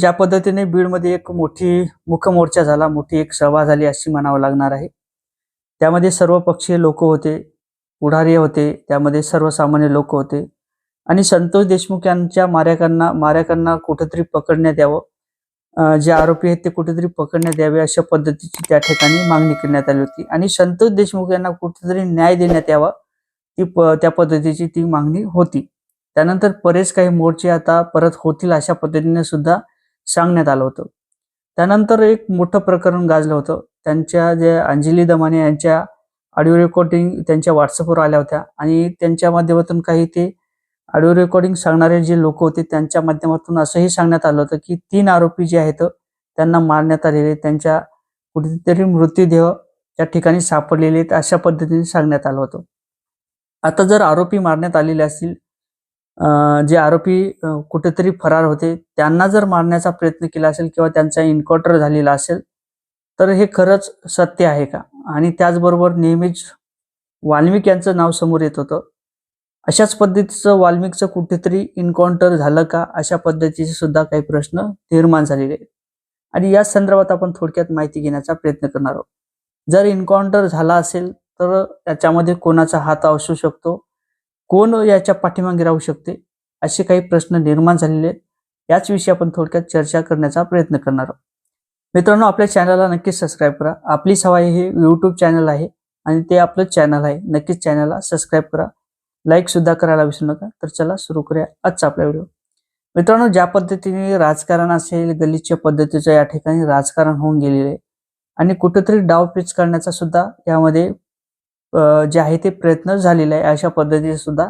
ज्या पद्धतीने बीडमध्ये एक मोठी मुखमोर्चा झाला मोठी एक सभा झाली अशी म्हणावं लागणार आहे. त्यामध्ये सर्व पक्षीय लोक होते पुढारी होते त्यामध्ये सर्वसामान्य लोक होते. आणि संतोष देशमुख यांच्या मार्याकांना मार्याकांना कुठेतरी पकडण्यात यावं. जे आरोपी आहेत ते कुठेतरी पकडण्यात यावे अशा पद्धतीची त्या ठिकाणी मागणी करण्यात आली होती. आणि संतोष देशमुख यांना कुठेतरी न्याय देण्यात यावा ती प त्या पद्धतीची ती मागणी होती. त्यानंतर बरेच काही मोर्चे आता परत होतील अशा पद्धतीने सुद्धा सांगण्यात आलं होतं. त्यानंतर एक मोठं प्रकरण गाजलं होतं. त्यांच्या जे अंजली दमाने यांच्या ऑडिओ रेकॉर्डिंग त्यांच्या व्हॉट्सअपवर आल्या होत्या आणि त्यांच्या माध्यमातून काही ते ऑडिओ रेकॉर्डिंग सांगणारे जे लोक होते त्यांच्या माध्यमातून असंही सांगण्यात आलं होतं की तीन आरोपी जे आहेत त्यांना मारण्यात आलेले त्यांच्या कुठेतरी मृत्यूदेह त्या ठिकाणी सापडलेले आहेत अशा पद्धतीने सांगण्यात आलं होतं. आता जर आरोपी मारण्यात आलेले असतील जे आरोपी कुठेतरी फरार होते त्यांना जर मारण्याचा प्रयत्न केला असेल किंवा त्यांचा इन्काउंटर झालेला असेल तर हे खरंच सत्य आहे का? आणि त्याचबरोबर नेहमीच वाल्मिक यांचं नाव समोर येत होतं. अशाच पद्धतीचं वाल्मिकचं कुठेतरी इन्काउंटर झालं का? अशा पद्धतीचे सुद्धा काही प्रश्न निर्माण झालेले आहेत. आणि या संदर्भात आपण थोडक्यात माहिती घेण्याचा प्रयत्न करणार आहोत. जर इन्काउंटर झाला असेल तर त्याच्यामध्ये कोणाचा हात असू शकतो कोण याच्या पाठीमागे राहू शकते? असे काही प्रश्न निर्माण झालेले आहेत. याच विषयी आपण थोडक्यात चर्चा करण्याचा प्रयत्न करणार आहोत. मित्रांनो आपल्या चॅनलला नक्कीच सबस्क्राईब करा. आपली सवाई हे यूट्यूब चॅनल आहे आणि ते आपलं चॅनल आहे. नक्कीच चॅनलला सबस्क्राईब करा. लाईक सुद्धा करायला विसरू नका. तर चला सुरू करूया आजचा आपला व्हिडिओ. मित्रांनो ज्या पद्धतीने राजकारण असेल गलिच्छ पद्धतीचं या ठिकाणी राजकारण होऊन गेलेले आहे. आणि कुठेतरी डावपेच करण्याचा सुद्धा यामध्ये जे आहे ते प्रयत्न झालेला आहे अशा पद्धतीने सुद्धा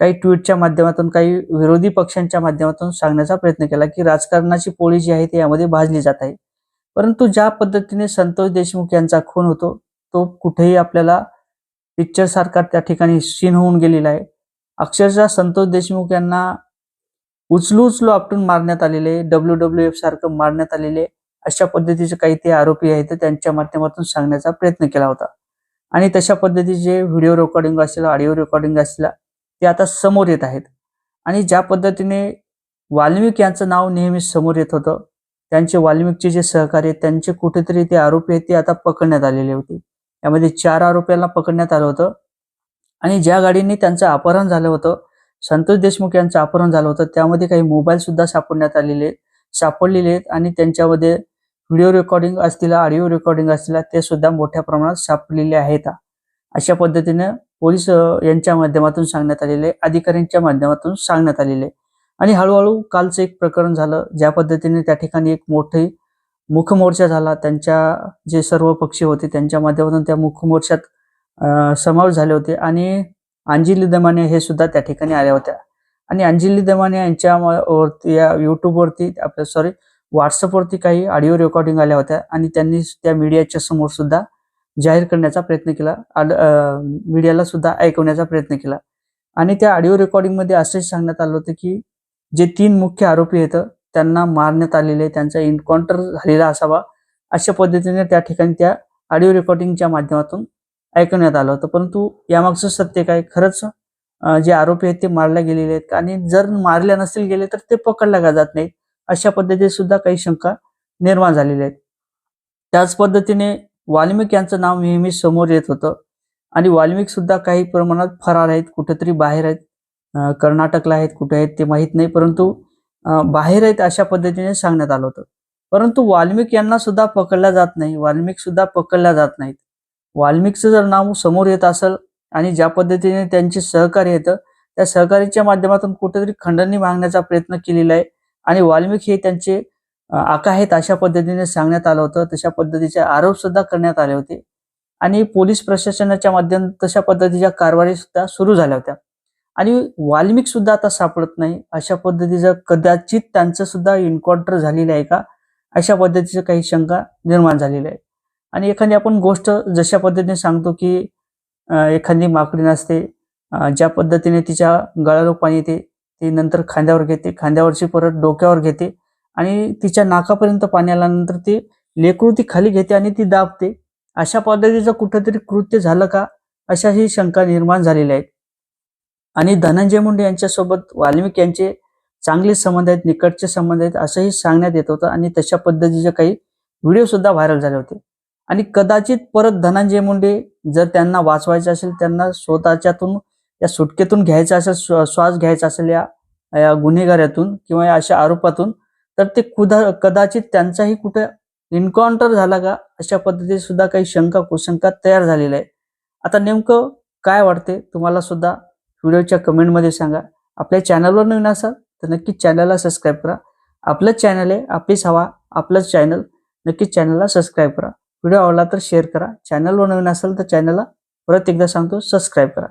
काही ट्विटच्या माध्यमातून काही विरोधी पक्षांच्या माध्यमातून सांगण्याचा प्रयत्न केला की राजकारणाची पोळी जी आहे ती यामध्ये भाजली जात आहे. परंतु ज्या पद्धतीने संतोष देशमुख यांचा खून होतो तो कुठेही आपल्याला पिक्चर सारखा त्या ठिकाणी सीन होऊन गेलेला आहे. अक्षरशः संतोष देशमुख यांना उचलू उचलू आपटून मारण्यात आलेले डब्ल्यू डब्ल्यू एफ सारखं मारण्यात आलेले अशा पद्धतीचे काही ते आरोपी आहेत त्यांच्या माध्यमातून सांगण्याचा प्रयत्न केला होता. आणि तशा पद्धतीचे व्हिडिओ रेकॉर्डिंग असेल ऑडिओ रेकॉर्डिंग असेल ते आता समोर येत आहेत. आणि ज्या पद्धतीने वाल्मिक यांचं नाव नेहमी समोर येत होतं त्यांचे वाल्मिकचे जे सहकारी आहेत त्यांचे कुठेतरी ते आरोपी आहेत ते आता पकडण्यात आलेले होते. यामध्ये चार आरोपींना पकडण्यात आलं होतं. आणि ज्या गाडीने त्यांचं अपहरण झालं होतं संतोष देशमुख यांचं अपहरण झालं होतं त्यामध्ये काही मोबाईल सुद्धा सापडण्यात आलेले आहेत सापडलेले आहेत. आणि त्यांच्यामध्ये व्हिडिओ रेकॉर्डिंग असतील ऑडिओ रेकॉर्डिंग असतील ते सुद्धा मोठ्या प्रमाणात सापडलेले आहेत. अशा पद्धतीने पोलीस यांच्या माध्यमातून सांगण्यात आलेले अधिकाऱ्यांच्या माध्यमातून सांगण्यात आलेले. आणि हळूहळू कालचं एक प्रकरण झालं ज्या पद्धतीने त्या ठिकाणी एक मोठी मुखमोर्चा झाला. त्यांच्या जे सर्व पक्षी होते त्यांच्या माध्यमातून त्या मुखमोर्चात समावेश झाले होते. आणि अंजली दमाने हे सुद्धा त्या ठिकाणी आल्या होत्या. आणि अंजली दमाने यांच्या वरती या युट्यूबवरती आपल्या सॉरी व्हॉट्सअपवरती काही ऑडिओ रेकॉर्डिंग आल्या होत्या आणि त्यांनी त्या मीडियाच्या समोर सुद्धा जाहीर करण्याचा प्रयत्न केला. मीडियाला सुद्धा ऐकवण्याचा प्रयत्न केला. आणि त्या ऑडिओ रेकॉर्डिंगमध्ये असंही असंच सांगण्यात आलं होतं की जे तीन मुख्य आरोपी आहेत त्यांना मारण्यात आलेले त्यांचा एन्काउंटर झालेला असावा अशा पद्धतीने त्या ठिकाणी त्या ऑडिओ रेकॉर्डिंगच्या माध्यमातून ऐकवण्यात आलं होतं. परंतु यामागचं सत्य काय? खरंच जे आरोपी आहेत ते मारल्या गेलेले आहेत. आणि जर मारल्या नसतील गेले तर ते पकडल्या का जात नाहीत. अशा पद्धतीने सुद्धा काही शंका निर्माण झालेल्या आहेत. त्याच पद्धतीने वाल्मिक यांचं नाव नेहमी समोर येत होतं. आणि वाल्मिक सुद्धा काही प्रमाणात फरार आहेत कुठेतरी बाहेर आहेत. कर्नाटकला आहेत कुठे आहेत ते माहीत नाही परंतु बाहेर आहेत अशा पद्धतीने सांगण्यात आलं होतं. परंतु वाल्मिक यांना सुद्धा पकडल्या जात नाही वाल्मिक सुद्धा पकडल्या जात नाहीत. वाल्मिकचं जर नाव समोर येत असेल आणि ज्या पद्धतीने त्यांचे सहकारी येतं त्या सहकारीच्या माध्यमातून कुठेतरी खंडणी मागण्याचा प्रयत्न केलेला आहे. आणि वाल्मिक हे त्यांचे आका आहेत अशा पद्धतीने सांगण्यात आलं होतं. तशा पद्धतीचे आरोप सुद्धा करण्यात आले होते. आणि पोलीस प्रशासनाच्या माध्यम तशा पद्धतीच्या कारवाई सुद्धा सुरू झाल्या होत्या. आणि वाल्मिक सुद्धा आता सापडत नाही. अशा पद्धतीचं कदाचित त्यांचं सुद्धा एन्काउंटर झालेलं आहे का? अशा पद्धतीचं काही शंका निर्माण झालेली आहे. आणि एखादी आपण गोष्ट जशा पद्धतीने सांगतो की एखादी माकडी नसते ज्या पद्धतीने तिच्या गळाला पाणी येते ती नंतर खांद्यावर घेते खांद्यावरची परत डोक्यावर घेते आणि तिच्या नाकापर्यंत पाणी आल्यानंतर ती लेकरू ती खाली घेते आणि ती दाबते. अशा पद्धतीचं कुठंतरी कृत्य झालं का? अशा ही शंका निर्माण झालेल्या आहेत. आणि धनंजय मुंडे यांच्यासोबत वाल्मिक यांचे चांगले संबंध आहेत निकटचे संबंध आहेत असंही सांगण्यात येत होतं आणि तशा पद्धतीचे काही व्हिडिओ सुद्धा व्हायरल झाले होते. आणि कदाचित परत धनंजय मुंडे जर त्यांना वाचवायचे असेल त्यांना स्वतःच्यातून या सुटकेतून घ्यायचा असेल श्वास घ्यायचा असेल या या गुन्हेगारातून किंवा या अशा आरोपातून तर ते कुदा कदाचित त्यांचाही कुठे एन्काउंटर झाला का अशा पद्धतीने सुद्धा काही शंका कुशंका तयार झालेल्या आहे आता नेमकं काय वाटते तुम्हाला सुद्धा व्हिडिओच्या कमेंटमध्ये सांगा. आपल्या चॅनलवर नवीन असाल तर नक्कीच चॅनलला सबस्क्राईब करा. आपलंच चॅनल आहे आपलीच हवा आपलंच चॅनल नक्कीच चॅनलला सबस्क्राईब करा. व्हिडिओ आवडला तर शेअर करा. चॅनलवर नवीन असाल तर चॅनलला परत एकदा सांगतो सबस्क्राईब करा.